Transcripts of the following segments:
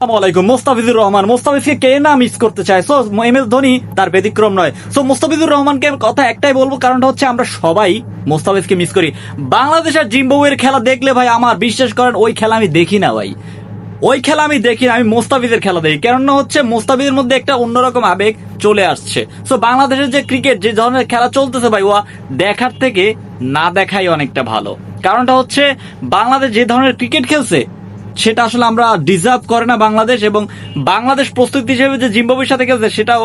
আসসালামাইকুম মোস্তাফিজুর রহমান। মোস্তাফিজকে কে না মিস করতে চায়? সো এম এস ধোনি তার ব্যতিক্রম নয়। সো মোস্তাফিজুর রহমানকে কথা একটাই বলব কারণটা হচ্ছে আমরা সবাই মোস্তাফিজকে মিস করি। বাংলাদেশ আর জিম্বাবুয়ের খেলা দেখলে ভাই আমার বিশ্বাস করেন ওই খেলা আমি দেখি না ভাই। ওই খেলা আমি দেখি না, আমি মোস্তাফিজের খেলা দেখি। কেননা হচ্ছে মোস্তাফিজের মধ্যে একটা অন্যরকম আবেগ চলে আসছে। সো বাংলাদেশের যে ক্রিকেট যে ধরনের খেলা চলতেছে ভাই ওয়া দেখার থেকে না দেখাই অনেকটা ভালো। কারণটা হচ্ছে বাংলাদেশ যে ধরনের ক্রিকেট খেলছে সেটা আসলে আমরা ডিজার্ভ করে না বাংলাদেশ এবং বাংলাদেশ প্রস্তুতি হিসেবে যে জিম্বাবুয়ের সাথে খেলছে, সেটাও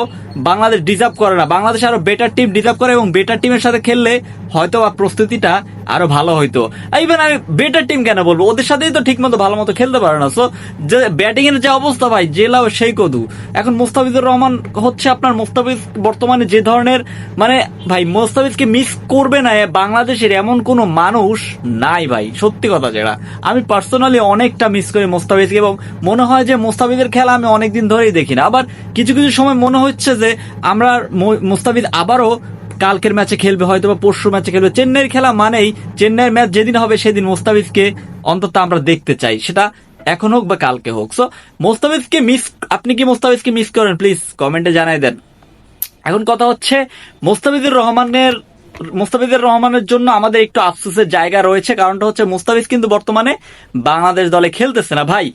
বাংলাদেশ ডিজার্ভ করে না। বাংলাদেশ আরও বেটার টিম ডিজার্ভ করে এবং বেটার টিমের সাথে খেললে হয়তো বা প্রস্তুতিটা আরও ভালো হইতো। ইভেন আমি বেটার টিম কেন বলব? ওদের সাথেই তো ঠিক মতো ভালো মতো খেলতে পারে না। সো যে ব্যাটিং এর যে অবস্থা ভাই জেলাও সেই কদু। এখন মোস্তাফিজুর রহমান হচ্ছে আপনার মোস্তাফিজ বর্তমানে যে ধরনের মানে ভাই, মোস্তাফিজকে মিস করবে না বাংলাদেশের এমন কোনো মানুষ নাই ভাই, সত্যি কথা যেটা। আমি পার্সোনালি অনেকটা মিস করি মোস্তাফিজকে এবং মনে হয় যে মোস্তাফিজের খেলা আমি অনেকদিন ধরেই দেখি না। আবার কিছু কিছু সময় মনে হচ্ছে যে আমরা মোস্তাফিজ আবারও কালকের ম্যাচে খেলবে হয়তো বা পরশু ম্যাচে খেলবে। চেন্নাইয়ের খেলা মানেই, চেন্নাইয়ের ম্যাচ যেদিন হবে সেদিন মোস্তাফিজকে অন্তত আমরা দেখতে চাই। সেটা এখন হোক বা কালকে হোক। সো মোস্তাফিজকে মিস, আপনি কি মোস্তাফিজকে মিস করেন? প্লিজ কমেন্টে জানাই দেন। এখন কথা হচ্ছে, মোস্তাফিজুর রহমানের মোস্তাফিজুর রহমানের জন্য আমাদের একটু আফসোসের জায়গা রয়েছে, কারণটা হচ্ছে মোস্তাফিজ কিন্তু বর্তমানে বাংলাদেশ দলে খেলতেছে না। ভাই,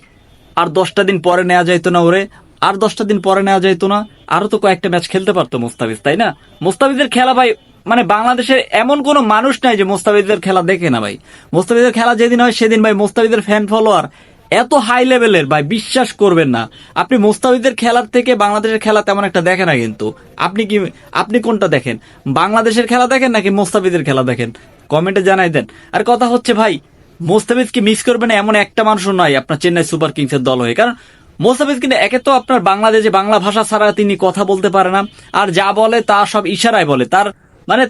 আর দশটা দিন পরে নেওয়া যাইতো না ওরে, আর দশটা দিন পরে নেওয়া যাইতো না, আরও তো কয়েকটা ম্যাচ খেলতে পারতো মোস্তাফিজ, তাই না? মোস্তাফিজের খেলা ভাই মানে বাংলাদেশের এমন কোনো মানুষ নাই যে মোস্তাফিজের খেলা দেখে না ভাই। মোস্তাফিজের খেলা যেদিন হয় সেদিন ভাই মোস্তাফিজের ফ্যান ফলোয়ার এত হাই লেভেলের ভাই, বিশ্বাস করবেন না। আপনি মোস্তাফিজের খেলার থেকে বাংলাদেশের খেলা তেমন একটা দেখে না কিন্তু। আপনি কি, আপনি কোনটা দেখেন? বাংলাদেশের খেলা দেখেন নাকি মোস্তাফিজের খেলা দেখেন? কমেন্টে জানাই দেন। আর কথা হচ্ছে ভাই, মোস্তাফিজ কি মিস করবেন এমন একটা মানুষও নয় আপনার চেন্নাই সুপার কিংসের দল হয়ে। কারণ মোস্তাফিজ কিন্তু একে তো আপনার বাংলাদেশে বাংলা ভাষা ছাড়া তিনি কথা বলতে পারে না। আর যা বলে তা সব ইশারায় বলে। তার মানে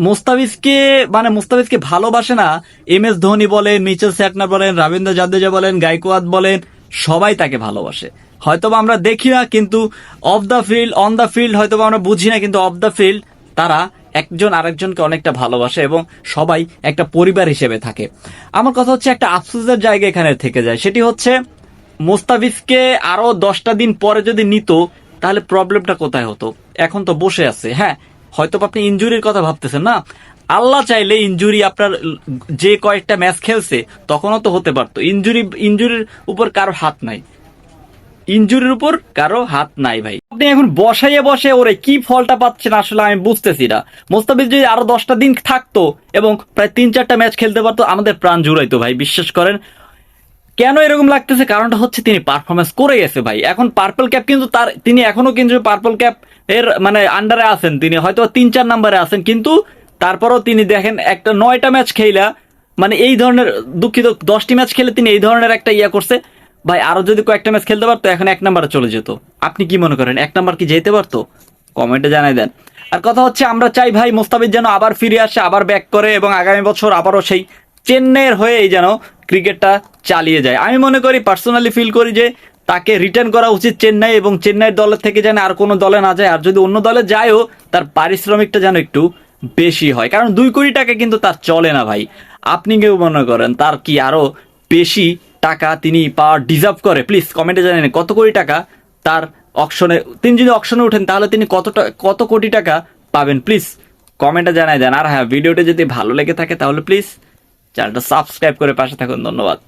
মোস্তাফিজকে মানে মোস্তাফিজকে ভালোবাসে না, এম এস ধোনি বলেন, মিচেল স্যাটনার বলেন, রবীন্দ্র জাদেজা বলেন গাইকোয়াদ বলেন, সবাই তাকে ভালোবাসে। হয়তোবা আমরা দেখি না, কিন্তু off the field on the field হয়তোবা আমরা বুঝি না, কিন্তু অফ দ্য ফিল্ড তারা একজন আরেকজনকে অনেকটা ভালোবাসে এবং সবাই একটা পরিবার হিসেবে থাকে। আমার কথা হচ্ছে একটা আফসোসের জায়গা এখানে থেকে যায়। সেটি হচ্ছে, মোস্তাফিজকে আরও দশটা দিন পরে যদি নিত, তাহলে প্রবলেমটা কোথায় হতো? এখন তো বসে আছে হ্যাঁ? হয়তো আপনি ইঞ্জুরির কথা ভাবতেছেন, না? আল্লাহ চাইলে ইঞ্জুরি আপনার যে কয়েকটা ম্যাচ খেলছে, তখনও তো হতে পারতো। ইঞ্জুরি ইঞ্জুরির উপর কারও হাত নাই। ইঞ্জুরির উপর কারও হাত নাই, ভাই। আপনি এখন বসাইয়ে বসে ওরে কি ফলটা পাচ্ছেন আসলে আমি বুঝতেছি না। মোস্তাফিজ যদি আরও দশটা দিন থাকতো এবং প্রায় তিন চারটা ম্যাচ খেলতে পারতো, আমাদের প্রাণ জুড়াইতো, ভাই। বিশ্বাস করেন, কেন এরকম লাগতেছে? কারণটা হচ্ছে তিনি পারফরমেন্স করে গেছে, ভাই। এখন পার্পল ক্যাপ কিন্তু তার, তিনি এখনও কিন্তু পার্পল ক্যাপ এর মানে আন্ডারে আছেন তিনি, হয়তো তিন চার নাম্বারে আছেন, কিন্তু তারপরও তিনি দেখেন একটা নয়টা ম্যাচ খেলা মানে এই ধরনের দুঃখিত, দশটি ম্যাচ খেলে তিনি এই ধরনের একটা ইয়া করছে। ভাই, আরও যদি কয়েকটা ম্যাচ খেলতে পারতো, এখন এক নাম্বারে চলে যেত। আপনি কি মনে করেন, এক নাম্বার কি যেতে পারতো? কমেন্টে জানাই দেন। আর কথা হচ্ছে, আমরা চাই ভাই মোস্তাফিজ যেন আবার ফিরে আসে, আবার ব্যাক করে এবং আগামী বছর আবারও সেই চেন্নাইয়ের হয়েই যেন ক্রিকেটটা চালিয়ে যায়। আমি মনে করি পার্সোনালি ফিল করি যে তাকে রিটার্ন করা উচিত চেন্নাই এবং চেন্নাইয়ের দলের থেকে যেন আর কোনো দলে না যায়। আর যদি অন্য দলে যায়ও, তার পারিশ্রমিকটা যেন একটু বেশি হয়। কারণ দুই কোটি টাকা কিন্তু তার চলে না ভাই। আপনি কেউ মনে করেন, তার কি আরও বেশি টাকা তিনি পাওয়ার ডিজার্ভ করে? প্লিজ কমেন্টে জানেন কত কোটি টাকা তার অকশনে তিনি যদি অকশনে ওঠেন, তাহলে তিনি কতটা, কত কোটি টাকা পাবেন? প্লিজ কমেন্টে জানাই দেন। আর হ্যাঁ ভিডিওটা যদি ভালো লেগে থাকে, তাহলে প্লিজ চ্যানেলটা সাবস্ক্রাইব করে পাশে থাকুন। ধন্যবাদ।